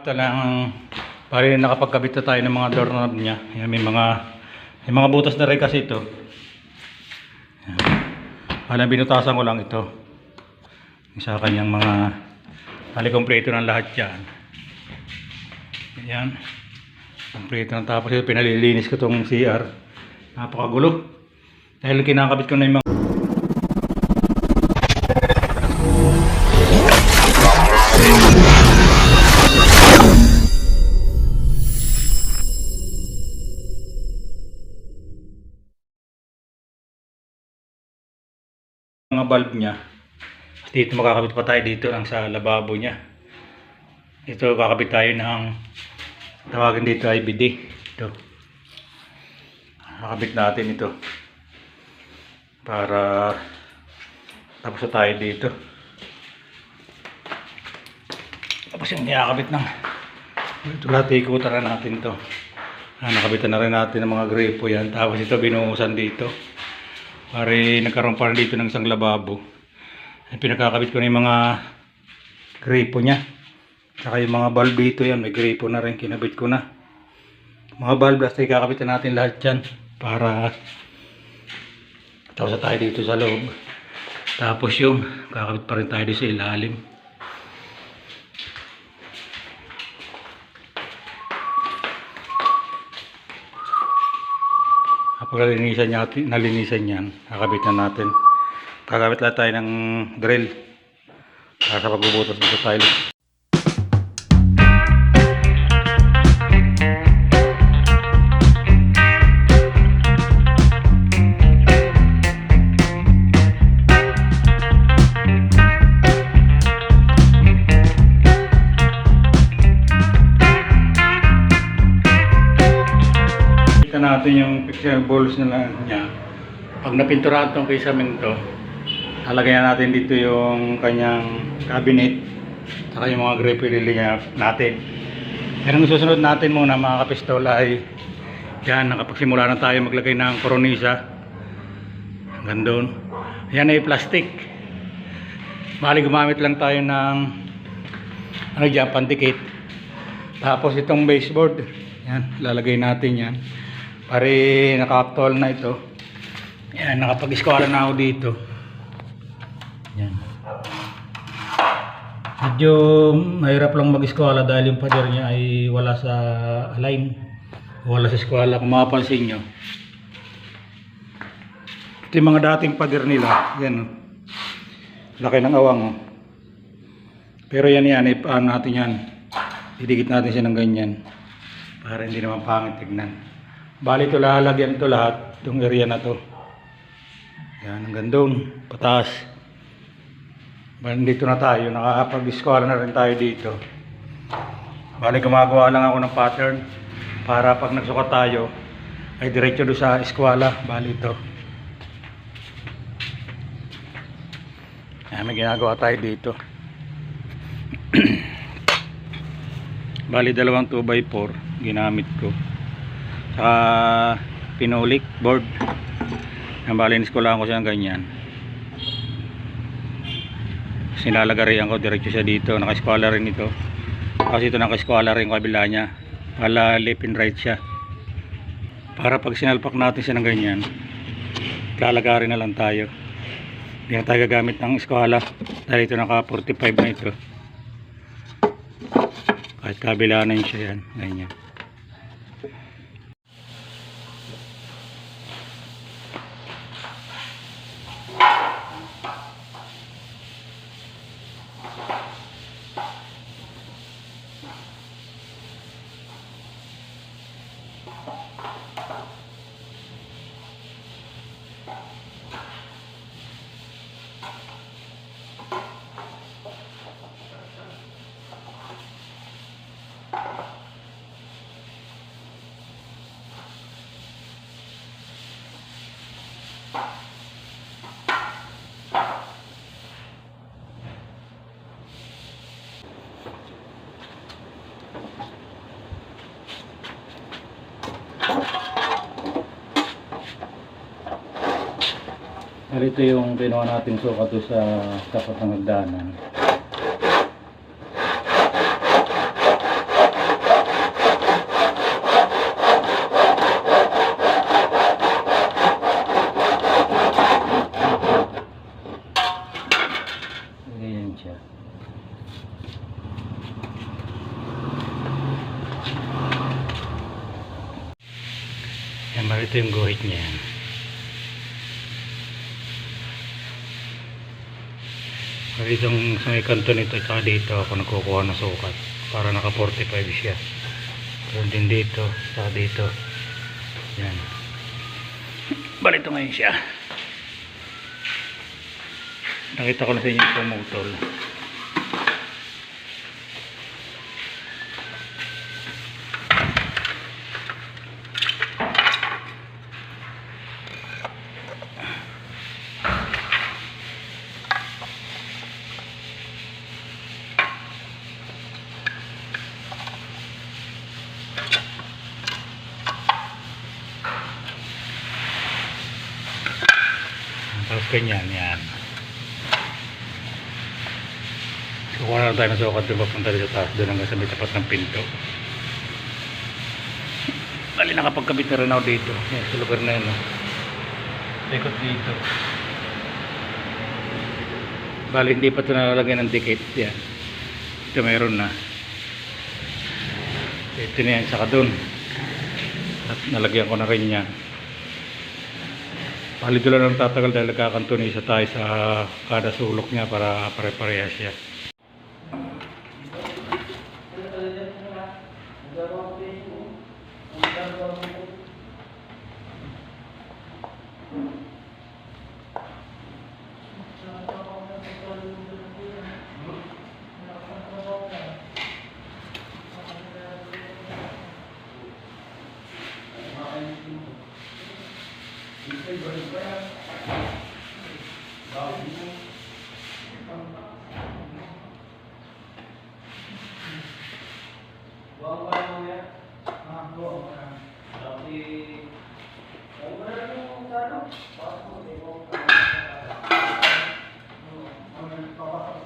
Ito lang, pare nakapagkabit na tayo ng mga doorknob niya. Yan, may mga may mga butas na rin kasi ito. Alam, binutasan ko lang ito. Sa kanyang mga hali kompleto ng lahat yan. Yan. Kompleto na tapos ito, pinalilinis ko itong CR. Napakagulo. Dahil kinakabit ko na yung mga mga bulb niya. Dito makakabit pa tayo dito ang sa lababo niya. Ito kakabit tayo ng tawagin dito ay BD. Ito. Kakabit natin ito. Para tapos na tayo dito. Tapos yung niyakabit ng ito lahat ikutan na natin to. Ah, nakabitan na rin natin ng mga gripo yan. Tapos ito binuhusan dito. Pare nagkaroon pa dito ng isang lababo. Ay, pinagkakabit ko na yung mga gripo niya. Saka yung mga bulb dito yan, may gripo na rin, kinabit ko na. Mga bulb, basta ikakabit na natin lahat yan para tapos tayo dito sa loob. Tapos yung kakabit pa rin tayo sa ilalim. Nalinisan, niya, nalinisan yan, kakabit na natin. Gagamit lang tayo ng drill para sa pagbubutas ng tile. Natin yung picture balls nila niya. Pag napinturahan tong kay to, Lalagyan natin dito yung kanyang cabinet saka yung mga grape lily natin. Yan ang susunod natin muna mga kapistola ay yan, nakapagsimula na tayo maglagay ng koronisa. Hanggang doon. Yan ay plastic. Bali gumamit lang tayo ng ano dyan, pandikit. Tapos itong baseboard, yan, lalagay natin yan. Pare naka-actual na ito. Yan, nakapag-eskwala na ako dito. Yan. Medyo mahirap lang mag-eskwala dahil yung pader niya ay wala sa align. Wala sa eskwala kung mapapansin nyo. Ito yung mga dating pader nila. Yan. oh. Laki ng awang. Oh. Pero yan yan, ipaan natin yan. Didikit natin siya ng ganyan. Para hindi naman pangit tignan. Bali ito lalagyan ito lahat. Itong area na to. Yan, hanggang doon. Pataas. Bali, dito na tayo. Nakakapag-eskwala na rin tayo dito. Bali, gumagawa lang ako ng pattern para pag nagsukat tayo ay diretso doon sa eskwala. Bali, ito. Ayan, may ginagawa tayo dito. Bali, dalawang 2x4 ginamit ko. Saka pinolik board. Yan, bali, niskulaan ko siya ng ganyan. Sinalagarihan ko diretso siya dito. Naka-eskwala rin ito. Kasi ito naka-eskwala rin kabila niya. Pala left and right siya. Para pag sinalpak natin siya ng ganyan lalagarin na lang tayo. Hindi na tayo gagamit ng eskwala dahil ito naka 45 na ito. Kahit kabila na yun siya yan. Ganyan Ganito yung kinuha natin sukat doon sa tapat ng hagdanan. Ganyan siya. Yan, marito yung guhit niya. Sa may kanto nito tsaka dito ako nagkukuha ng sukat para naka 45 siya. Meron din dito, tsaka dito. Yan. Balito ngayon siya. Nakita ko na sa inyo pumutol. Tapos ganyan, yan. Kukuha na lang tayo ng sukat doon papunta dito taas doon hanggang sa may tapat ng pinto. Bali nakapagkabit na rin ako dito. Yan, sa lugar na yun. Oh. Ikot dito. Bali hindi pa ito nalalagyan ng dikit. Yan. Ito mayroon na. Ito na yan, saka doon. At nalagyan ko na rin yan. Doon lang tatagal dahil nagkakantunisa tayo sa kada sulok niya para pare-parehas siya.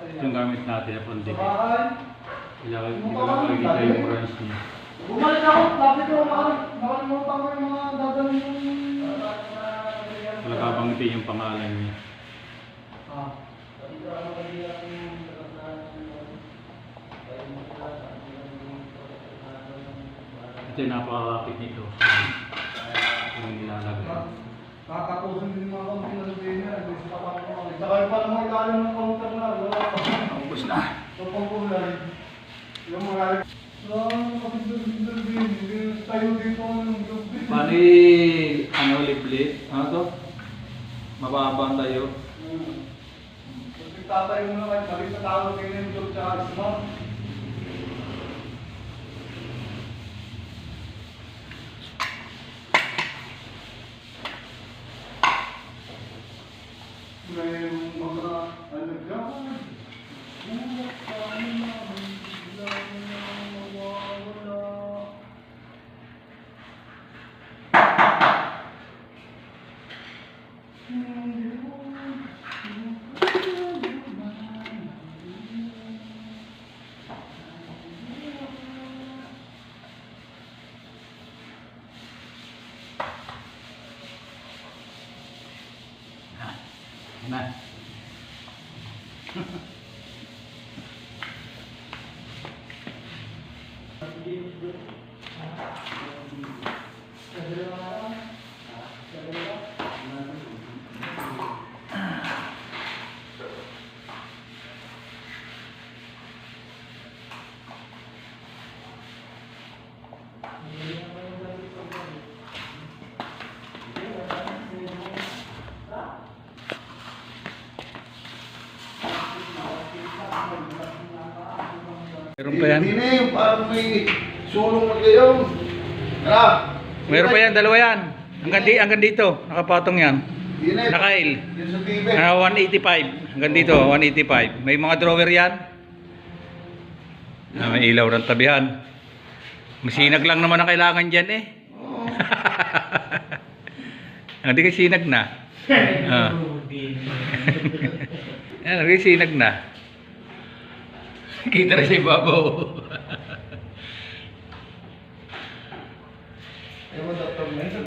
Ito yung gamit natin na pandikit. Lang makikita yung branch niya. Bumalik ako, lapit ko, makal- makalimutan ko yung mga dadalhin. Wala kabangitin yung pangalan niya. Ah. Ito yung napakakapit nito. Yung nilalagay. Kakapusin din mga konti na sabihin niya, hindi sa tapang ko. Saka yung pala mga ilalim ng counter na, wala pa. Ubus na. So, pang kulay. Yung mga... Bali, ano, liblit? Ano to? Mababa tayo. Hmm. Kasi tatay mo na kayo, mali sa tao kayo ng job sa asma. 来呵呵 Meron pa yan. Hindi na yun, parang may sulong na kayo. Tara. Meron pa yan, dalawa yan. Hanggang, di, hanggang dito, nakapatong yan. Nakail. Yun sa TV. Ah, 185. Hanggang dito, 185. May mga drawer yan. Ah, may ilaw ng tabihan. Masinag lang naman ang kailangan dyan eh. Oo. Hindi kasi sinag na. Ah. Yan, hindi sinag na. Kita na sa ibabaw. Ewan, na yun.